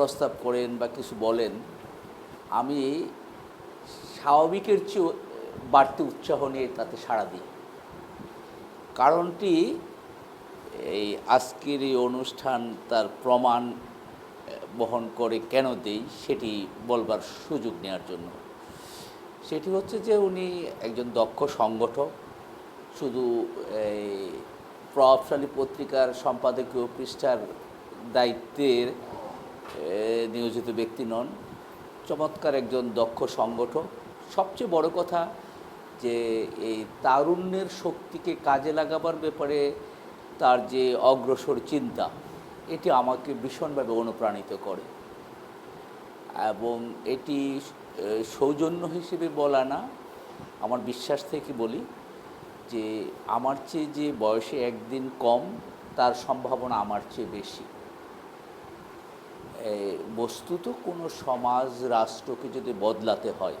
প্রস্তাব করেন বা কিছু বলেন, আমি স্বাভাবিকের চেয়েও বাড়তি উৎসাহ নিয়ে তাতে সাড়া দিই। কারণটি, এই আজকের এই অনুষ্ঠান তার প্রমাণ বহন করে কেন দেই সেটি বলবার সুযোগ নেওয়ার জন্য। সেটি হচ্ছে যে উনি একজন দক্ষ সংগঠক, শুধু এই প্রভাবশালী পত্রিকার সম্পাদকীয় পৃষ্ঠার দায়িত্বের নিয়োজিত ব্যক্তি নন। চমৎকার একজন দক্ষ সংগঠক। সবচেয়ে বড় কথা যে, এই তারুণ্যের শক্তিকে কাজে লাগাবার ব্যাপারে তার যে অগ্রসর চিন্তা, এটি আমাকে ভীষণভাবে অনুপ্রাণিত করে। এবং এটি সৌজন্য হিসেবে বলা না, আমার বিশ্বাস থেকে বলি যে, আমার চেয়ে যে বয়সে একদিন কম, তার সম্ভাবনা আমার চেয়ে বেশি। বস্তুত কোনো সমাজ, রাষ্ট্রকে যদি বদলাতে হয়,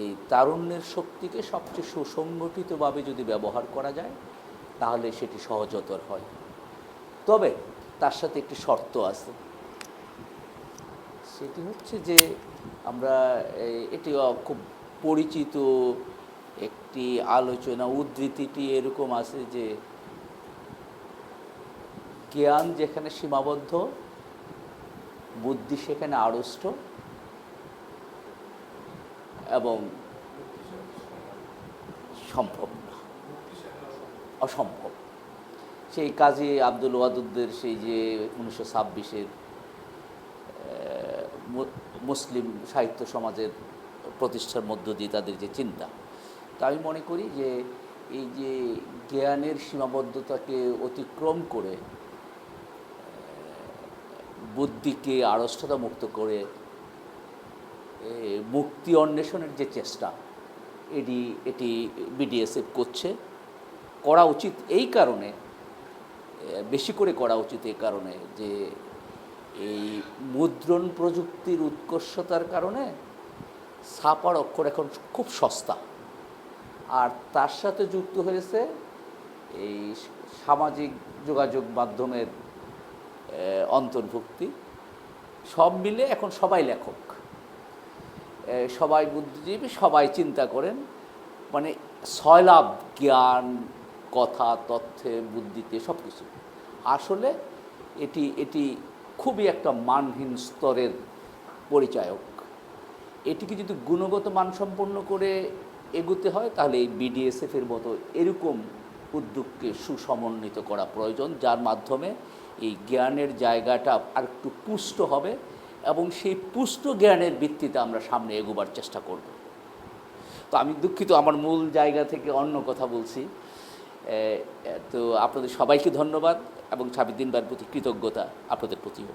এই তারুণ্যের শক্তিকে সবচেয়ে সুসংগঠিতভাবে যদি ব্যবহার করা যায়, তাহলে সেটি সহজতর হয়। তবে তার সাথে একটি শর্ত আছে। সেটি হচ্ছে যে, আমরা এটি খুব পরিচিত একটি আলোচনা, উদ্ধৃতিটি এরকম আছে যে, জ্ঞান যেখানে সীমাবদ্ধ বুদ্ধি সেখানে আড়ষ্ট এবং সম্ভব না, অসম্ভব। সেই কাজী আব্দুল ওয়াদুদ্দের সেই যে উনিশশো ছাব্বিশের মুসলিম সাহিত্য সমাজের প্রতিষ্ঠার মধ্য দিয়ে তাদের যে চিন্তা, তা আমি মনে করি যে এই যে জ্ঞানের সীমাবদ্ধতাকে অতিক্রম করে বুদ্ধিকে আড়ষ্টতা মুক্ত করে মুক্তি অন্বেষণের যে চেষ্টা, এটি এটি বিডিএসএফ করছে, করা উচিত এই কারণে বেশি করে করা উচিত এই কারণে যে এই মুদ্রণ প্রযুক্তির উৎকর্ষতার কারণে ছাপার অক্ষর এখন খুব সস্তা। আর তার সাথে যুক্ত হয়েছে এই সামাজিক যোগাযোগ মাধ্যমের অন্তর্ভুক্তি। সব মিলে এখন সবাই লেখক। সবাই বুদ্ধিজীবী, সবাই চিন্তা করেন মানে সয়লাভ, জ্ঞান, কথা, তথ্যে, বুদ্ধিতে সব কিছু আসলে এটি এটি খুবই একটা মানহীন স্তরের পরিচায়ক। এটিকে যদি গুণগত মানসম্পন্ন করে এগুতে হয়, তাহলে এই বিডিএসএফের মতো এরকম উদ্যোগকে সুসমন্বিত করা প্রয়োজন, যার মাধ্যমে এই জ্ঞানের জায়গাটা আর একটু পুষ্ট হবে এবং সেই পুষ্ট জ্ঞানের ভিত্তিতে আমরা সামনে এগোবার চেষ্টা করব। তো আমি দুঃখিত, আমার মূল জায়গা থেকে অন্য কথা বলছি। তো আপনাদের সবাইকে ধন্যবাদ এবং ছাবিদ্দিন বার প্রতি কৃতজ্ঞতা আপনাদের প্রতিও।